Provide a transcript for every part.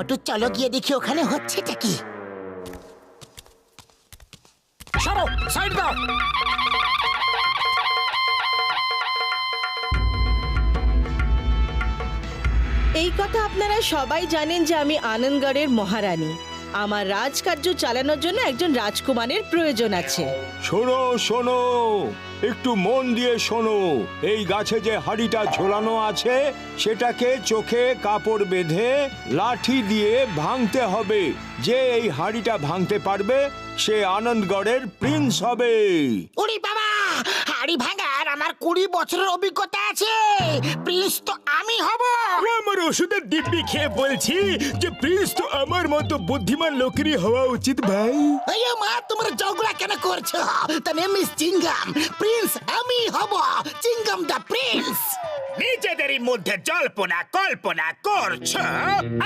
মোটু চলো গিয়ে দেখি ওখানে হচ্ছেটা কি। সরো সাইড দাও। এই কথা আপনারা সবাই জানেন যে আমি আনন্দগড়ের মহারানী। আমার রাজকার্য চালানোর জন্য একজন রাজকুমারের প্রয়োজন আছে। শোনো শোনো। একটু মন দিয়ে শোনো। এই গাছে যে হাড়িটা ঝোলানো আছে, সেটাকে চোখে কাপড় বেঁধে লাঠি দিয়ে ভাঙতে হবে। যে এই হাড়িটা ভাঙতে পারবে, সে আনন্দগড়ের প্রিন্স হবে। বাবা! হাড়ি ভাঙার আমার কুড়ি বছরের অভিজ্ঞতা আছে। প্রিন্স তো আমি হব। আমার ওষুধের দিব্যি খেয়ে বলছি যে প্রিন্স তো আমার মতো বুদ্ধিমান লোকেরই হওয়া উচিত ভাই। আরে মা তোমার জগড়া কেন করছ? তার নেম ইজ চিঙ্গাম প্রিন্স আমি হব চিংগাম দা প্রিন্স। নিজেদেরই মধ্যে জল্পনা কল্পনা করছ?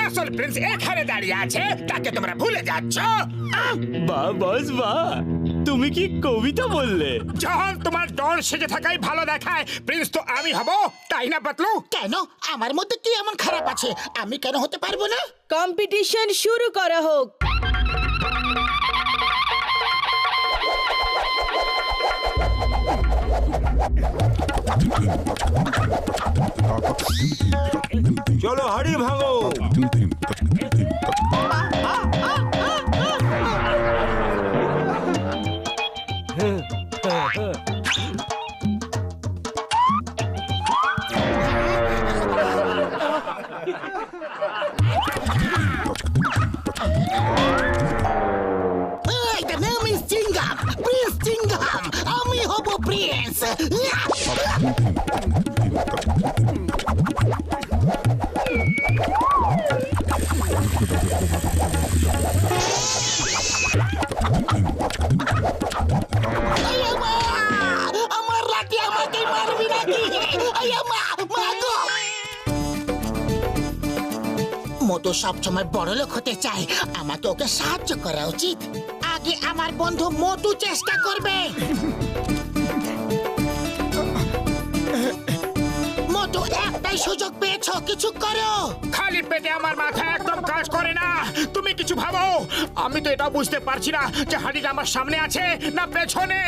আসল প্রিন্স এখানে দাঁড়িয়ে আছে তাকে তোমরা ভুলে যাচ্ছ। বস তুমি কি কবিতা বললে? যখন তোমার ডর সেজে থাকাই ভালো দেখায় প্রিন্স তো আমি হব তাই না পাতলু? কেন? আমার মধ্যে কি এমন খারাপ আছে? আমি কেন হতে পারব না? কম্পিটিশন শুরু করা হোক। চলো হাড়ি ভাঙো প্রিন্স আমার লাঠি সবসময় বড় লোক হতে চায় আমাকে ওকে সাহায্য করা উচিত। আগে আমার বন্ধু মতু চেষ্টা করবে। একটাই সুযোগ পেয়েছ কিছু করো। খালি পেটে আমার মাথা একদম কাজ করে না। তুমি কিছু ভাবো? আমি তো এটা বুঝতে পারছি না যে হাড়িটা আমার সামনে আছে না পেছনে।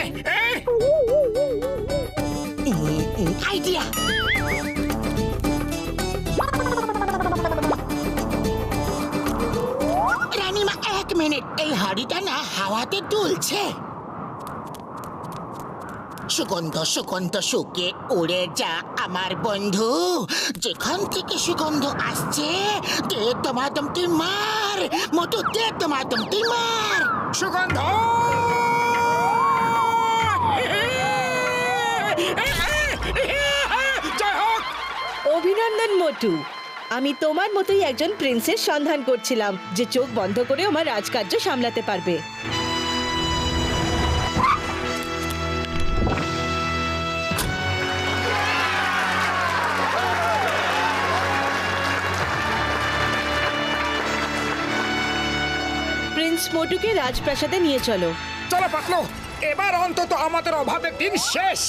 আইডিয়া রানীমা এক মিনিট। এই হাড়িটা না হাওয়াতে দুলছে। সুগন্ধ সুগন্ধ শুকে উড়ে যা আমার বন্ধু। যেখান থেকে সুগন্ধ আসছে দে দমাদম তুই মার মতো দে দমাদম তুই মার। সুগন্ধ! অভিনন্দন মোটু আমি তোমার মতোই একজন প্রিন্সের সন্ধান করছিলাম যে চোখ বন্ধ করে আমার রাজকার্য সামলাতে পারবে। মোটুকে রাজপ্রাসাদে নিয়ে চলো চলো পাতলো এবার অন্তত আমাদের অভাবে দিন শেষ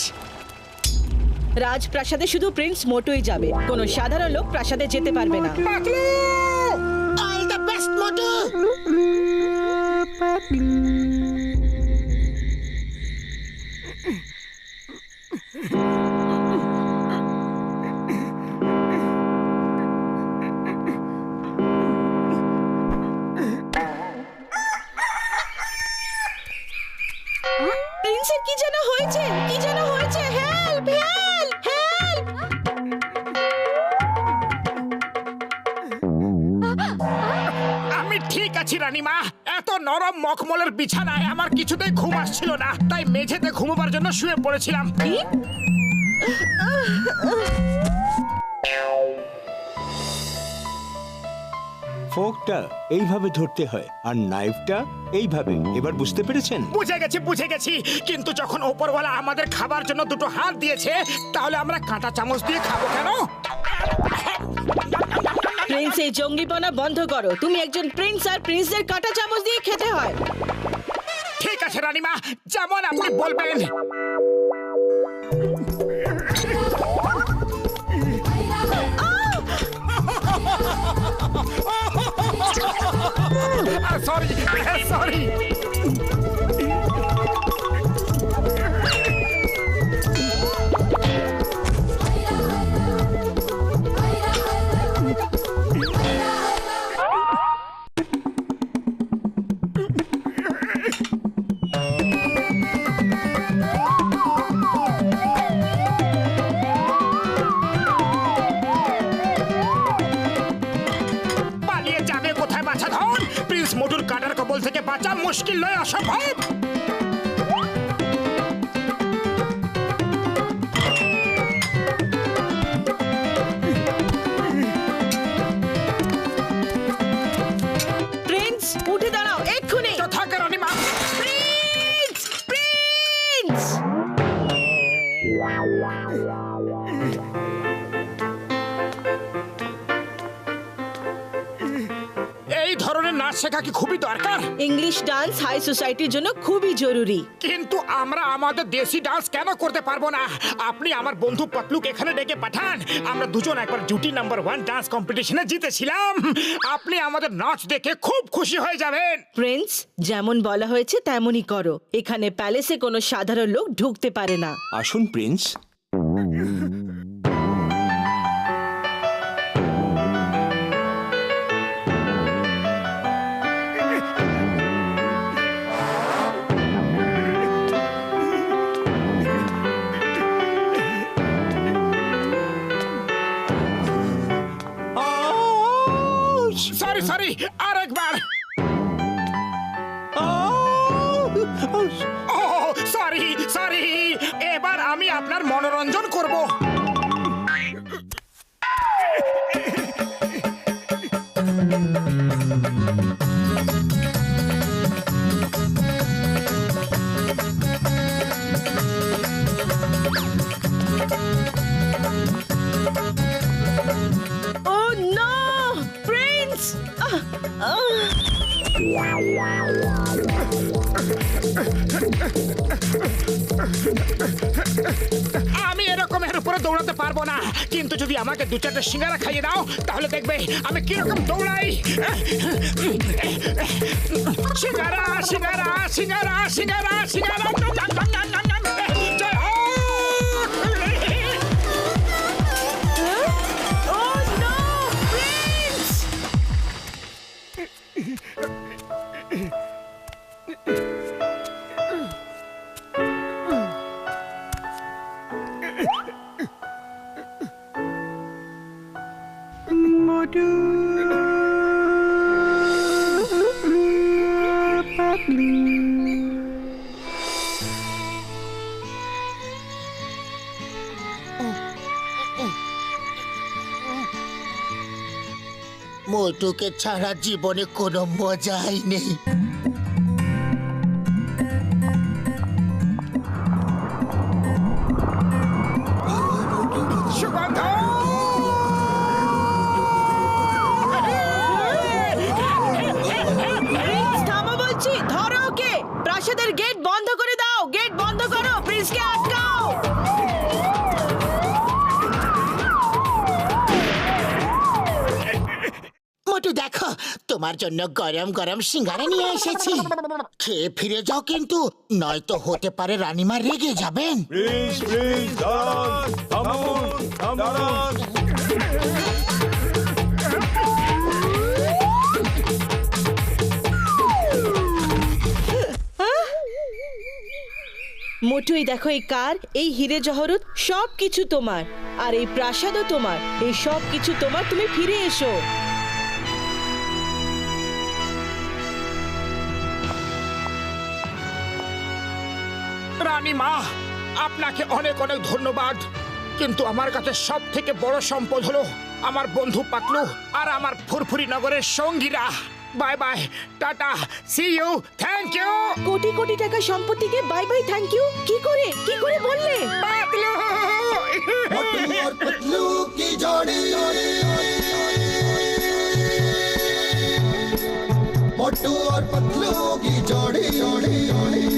রাজপ্রাসাদে শুধু প্রিন্স মোটুই যাবে কোনো সাধারণ লোক প্রাসাদে যেতে পারবে না Patlu all the best Motu প্রিন্সের কি যেন হয়েছে? কি যেন হয়েছে? হেল্প হেল্প হেল্প আমি ঠিক আছি রানীমা। এত নরম মখমলের বিছানায় আমার কিছুতেই ঘুম আসছিল না। তাই মেঝেতে ঘুমোবার জন্য শুয়ে পড়েছিলাম। কি? ফোকটা এইভাবে ধরতে হয় আর নাইফটা এইভাবে। এবার বুঝতে পেরেছেন? বুঝে গেছি বুঝে গেছি। কিন্তু যখন ওপরওয়ালা আমাদের খাবার জন্য দুটো হাত দিয়েছে তাহলে আমরা কাঁটা চামচ দিয়ে খাব কেন? প্রিন্স এই জঙ্গিপনা বন্ধ করো। তুমি একজন প্রিন্স আর প্রিন্সের কাঁটা চামচ দিয়ে খেতে হয়। ঠিক আছে রানীমা যেমন আপনি বলবেন। সরি সরি পালিয়ে মুশকিল নয় অসম্ভব ধরনের নাচ শেখা কি খুবই দরকার? ইংলিশ ডান্স হাই সোসাইটির জন্য খুবই জরুরি। কিন্তু আমরা আমাদের দেশি ডান্স কেন করতে পারব না? আপনি আমার বন্ধু পতলুক এখানে ডেকে পাঠান। আমরা দুজন একবার জুটি নাম্বার ওয়ান ডান্স কম্পিটিশনে জিতেছিলাম। আপনি আমাদের নাচ দেখে খুব খুশি হয়ে যাবেন। প্রিন্স যেমন বলা হয়েছে তেমনই করো। এখানে প্যালেসে কোনো সাধারণ লোক ঢুকতে পারে না। আসুন প্রিন্স সরি সরি আরেকবার। একবার সরি সরি এবার আমি আপনার মনোরঞ্জন আমি এরকম এর উপরে দৌড়াতে পারব না। কিন্তু যদি আমাকে দু চারটে সিঙ্গারা খাইয়ে দাও, তাহলে দেখবে আমি কীরকম দৌড়াই। সিঙ্গারা সিঙ্গারা সিঙ্গারা সিঙ্গারা সিঙ্গারা মোটুকে ছাড়া জীবনে কোনো মজাই নেই। প্রিন্সকে আটকাও মোটু দেখো তোমার জন্য গরম গরম সিঙ্গারা নিয়ে এসেছি। খেয়ে ফিরে যাও কিন্তু নয়তো হতে পারে রানীমা রেগে যাবেন। প্রিন্স প্রিন্স দাঁড়ান থামুন দাঁড়ান মোটুই দেখো এই কার, এই হিরে জহরত সব কিছু তোমার। আর এই প্রাসাদও তোমার, এই সব কিছু তোমার, তুমি ফিরে এসো। রানী মা, আপনাকে অনেক অনেক ধন্যবাদ। কিন্তু আমার কাছে সব থেকে বড় সম্পদ হলো আমার বন্ধু পাতলু আর আমার ফুরফুরি নগরের সঙ্গীরা। Bye bye tata see you thank you crore crore টাকা সম্পত্তিকে বাই বাই থ্যাংক ইউ কি করে? কি করে বললে? পাতলু। পাতলু কি জড়ি मोटू और पतलू की जोड़ी जोड़ी जोड़ी